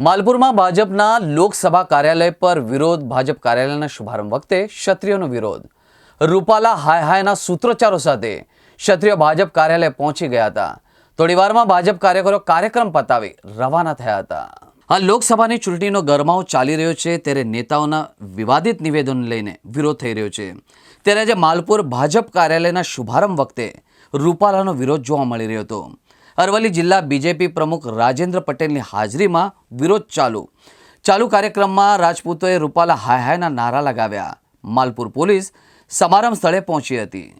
માલપુરમાં ભાજપના લોકસભા કાર્યાલય પર વિરોધ. ભાજપ કાર્યાલયના શુભારંભ વખતે ક્ષત્રિયોનો વિરોધ. રૂપાલા હાય હાયના સૂત્રોચ્ચારો સાથે ક્ષત્રિયો ભાજપ કાર્યાલય પહોંચી ગયા હતા. થોડીવારમાં ભાજપ કાર્યકરો કાર્યક્રમ પતાવી રવાના થયા હતા. આ લોકસભાની ચૂંટણીનો ગરમાવો ચાલી રહ્યો છે ત્યારે નેતાઓના વિવાદિત નિવેદન લઈને વિરોધ થઈ રહ્યો છે. ત્યારે આજે માલપુર ભાજપ કાર્યાલયના શુભારંભ વખતે રૂપાલાનો વિરોધ જોવા મળી રહ્યો હતો. અરવલ્લી જિલ્લા બીજેપી પ્રમુખ રાજેન્દ્ર પટેલની હાજરીમાં વિરોધ ચાલુ. ચાલુ કાર્યક્રમમાં રાજપૂતોએ રૂપાલા હાય હાયના નારા લગાવ્યા. માલપુર પોલીસ સમારંભ સ્થળે પહોંચી હતી.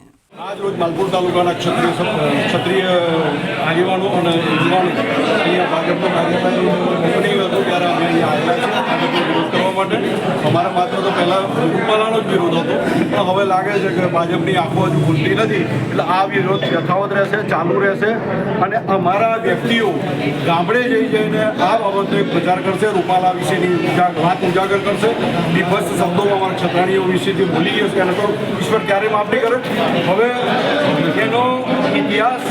આજ માલપુર તાલુકાના ક્ષત્રિય ક્ષત્રિય આગેવાનો અને યુવાનો અહીંયા ભાજપના કાર્યકારી ઓપનિંગ હતું ત્યારે અમે અહીંયા આવેલા છે ભાજપનો વિરોધ કરવા માટે અમારા માત્ર તો પહેલાં રૂપાલાનો જ વિરોધ હતો. પણ હવે લાગે છે કે ભાજપની આંખો હજુ ખુલતી નથી. એટલે આ વિરોધ યથાવત રહેશે, ચાલુ રહેશે. અને અમારા વ્યક્તિઓ ગામડે જઈ જઈને આ બાબતનો એક પ્રચાર કરશે, રૂપાલા વિશેની વાત ઉજાગર કરશે. નિફસ્ત શબ્દોમાં અમારા ક્ષત્રાણીઓ વિશેથી ભૂલી ગયો છે. એને તો ઈશ્વર ક્યારે માફ નહીં કરે. હવે એનો ઇતિહાસ,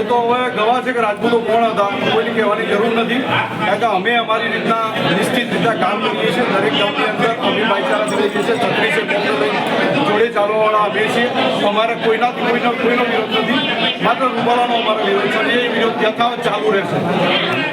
એ તો હવે ગવા છે કે રાજપૂતો કોણ હતા, કોઈની કહેવાની જરૂર નથી. કારણ કે અમે અમારી રીતના નિશ્ચિત રીતના કામ કરીએ છીએ. દરેક ગામની અંદર અમે ભાઈચારાથી રહીએ છીએ છે જોડે ચાલવાવાળા અમે છીએ. અમારે કોઈનાથી કોઈનો કોઈનો વિરોધ નથી. માત્ર રૂબાલાનો અમારો વિરોધ છે એ વિરોધ યથાવત ચાલુ રહેશે.